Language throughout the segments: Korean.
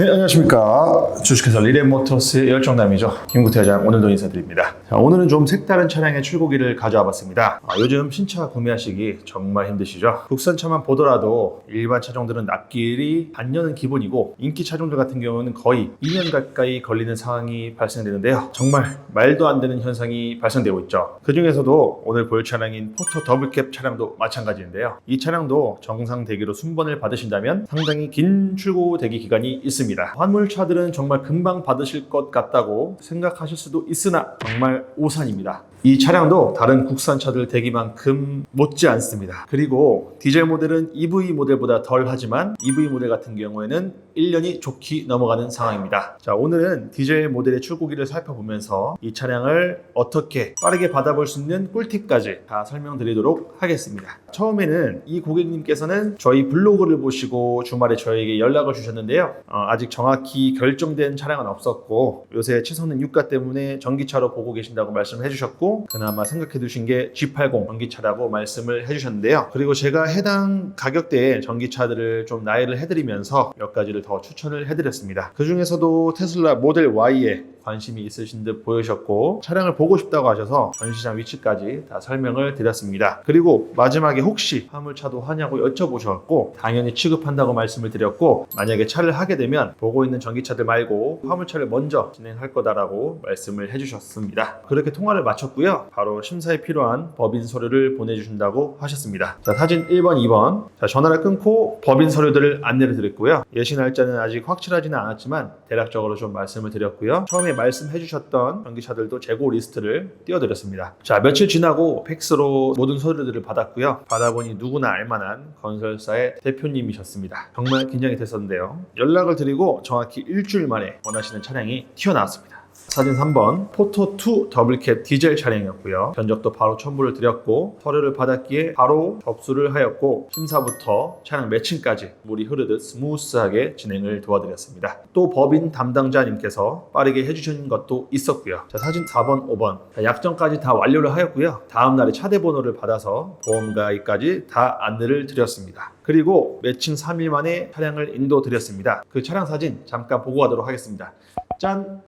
네, 안녕하십니까. 주식회사 리렌모터스의 열정남이죠. 김구태 회장 오늘도 인사드립니다. 자, 오늘은 좀 색다른 차량의 출고기를 가져와 봤습니다. 아, 요즘 신차 구매하시기 정말 힘드시죠? 국산 차만 보더라도 일반 차종들은 납기일이 반년은 기본이고 인기 차종들 같은 경우는 거의 2년 가까이 걸리는 상황이 발생되는데요. 정말 말도 안 되는 현상이 발생되고 있죠. 그 중에서도 오늘 볼 차량인 포터 더블캡 차량도 마찬가지인데요. 이 차량도 정상 대기로 순번을 받으신다면 상당히 긴 출고 대기 기간이 있습니다. 화물차들은 정말 금방 받으실 것 같다고 생각하실 수도 있으나 정말 오산입니다. 이 차량도 다른 국산차들 대기만큼 못지 않습니다. 그리고 디젤 모델은 EV 모델보다 덜 하지만 EV 모델 같은 경우에는 1년이 좋게 넘어가는 상황입니다. 자, 오늘은 디젤 모델의 출고기를 살펴보면서 이 차량을 어떻게 빠르게 받아볼 수 있는 꿀팁까지 다 설명드리도록 하겠습니다. 처음에는 이 고객님께서는 저희 블로그를 보시고 주말에 저에게 연락을 주셨는데요. 어, 아직 정확히 결정된 차량은 없었고 요새 치솟는 유가 때문에 전기차로 보고 계신다고 말씀을 해주셨고 그나마 생각해 두신 게 G80 전기차라고 말씀을 해주셨는데요. 그리고 제가 해당 가격대의 전기차들을 좀 나열을 해드리면서 몇 가지를 더 추천을 해드렸습니다. 그 중에서도 테슬라 모델 Y에 관심이 있으신 듯 보이셨고 차량을 보고 싶다고 하셔서 전시장 위치까지 다 설명을 드렸습니다. 그리고 마지막에 혹시 화물차도 하냐고 여쭤보셨고 당연히 취급한다고 말씀을 드렸고 만약에 차를 하게 되면 보고 있는 전기차들 말고 화물차를 먼저 진행할 거다라고 말씀을 해주셨습니다. 그렇게 통화를 마쳤고요. 바로 심사에 필요한 법인 서류를 보내주신다고 하셨습니다. 자 사진 1번, 2번 자 전화를 끊고 법인 서류들을 안내를 드렸고요. 예시 날짜는 아직 확실하지는 않았지만 대략적으로 좀 말씀을 드렸고요. 처음에 말씀해 주셨던 전기차들도 재고 리스트를 띄워드렸습니다. 자, 며칠 지나고 팩스로 모든 서류들을 받았고요. 받아보니 누구나 알만한 건설사의 대표님이셨습니다. 정말 긴장이 됐었는데요. 연락을 드리고 정확히 일주일 만에 원하시는 차량이 튀어나왔습니다. 사진 3번 포토2 더블캡 디젤 차량이었고요. 견적도 바로 첨부를 드렸고 서류를 받았기에 바로 접수를 하였고 심사부터 차량 매칭까지 물이 흐르듯 스무스하게 진행을 도와드렸습니다. 또 법인 담당자님께서 빠르게 해주신 것도 있었고요. 자, 사진 4번, 5번 자, 약정까지 다 완료를 하였고요. 다음 날에 차대 번호를 받아서 보험 가입까지 다 안내를 드렸습니다. 그리고 매칭 3일 만에 차량을 인도 드렸습니다. 그 차량 사진 잠깐 보고 가도록 하겠습니다. 짠!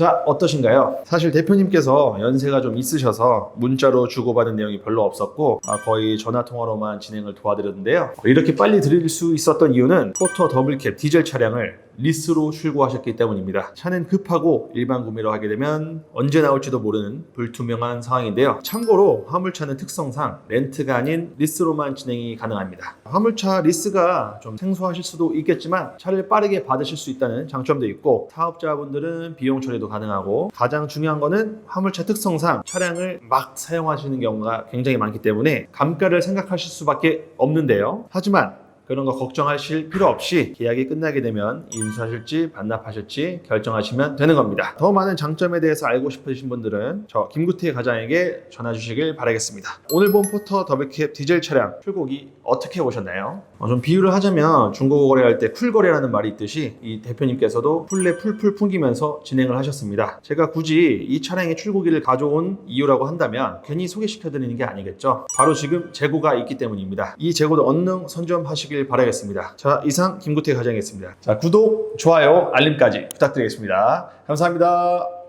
자, 어떠신가요? 사실 대표님께서 연세가 좀 있으셔서 문자로 주고받은 내용이 별로 없었고 아, 거의 전화 통화로만 진행을 도와드렸는데요. 이렇게 빨리 드릴 수 있었던 이유는 포터 더블캡 디젤 차량을 리스로 출고하셨기 때문입니다. 차는 급하고 일반 구매로 하게 되면 언제 나올지도 모르는 불투명한 상황인데요. 참고로 화물차는 특성상 렌트가 아닌 리스로만 진행이 가능합니다. 화물차 리스가 좀 생소하실 수도 있겠지만 차를 빠르게 받으실 수 있다는 장점도 있고 사업자분들은 비용 처리도 가능하고 가장 중요한 거는 화물차 특성상 차량을 막 사용하시는 경우가 굉장히 많기 때문에 감가를 생각하실 수밖에 없는데요. 하지만 그런 거 걱정하실 필요 없이 계약이 끝나게 되면 인수하실지 반납하실지 결정하시면 되는 겁니다. 더 많은 장점에 대해서 알고 싶으신 분들은 저 김구태 과장에게 전화 주시길 바라겠습니다. 오늘 본 포터 더블캡 디젤 차량 출고기 어떻게 보셨나요? 어, 좀 비유를 하자면 중고 거래할 때 쿨거래라는 말이 있듯이 이 대표님께서도 풀레 풀풀 풍기면서 진행을 하셨습니다. 제가 굳이 이 차량의 출고기를 가져온 이유라고 한다면 괜히 소개시켜드리는 게 아니겠죠. 바로 지금 재고가 있기 때문입니다. 이 재고도 얼른 선점하 시길 바라겠습니다. 자 이상 김구태 과장이었습니다. 자 구독, 좋아요, 알림까지 부탁드리겠습니다. 감사합니다.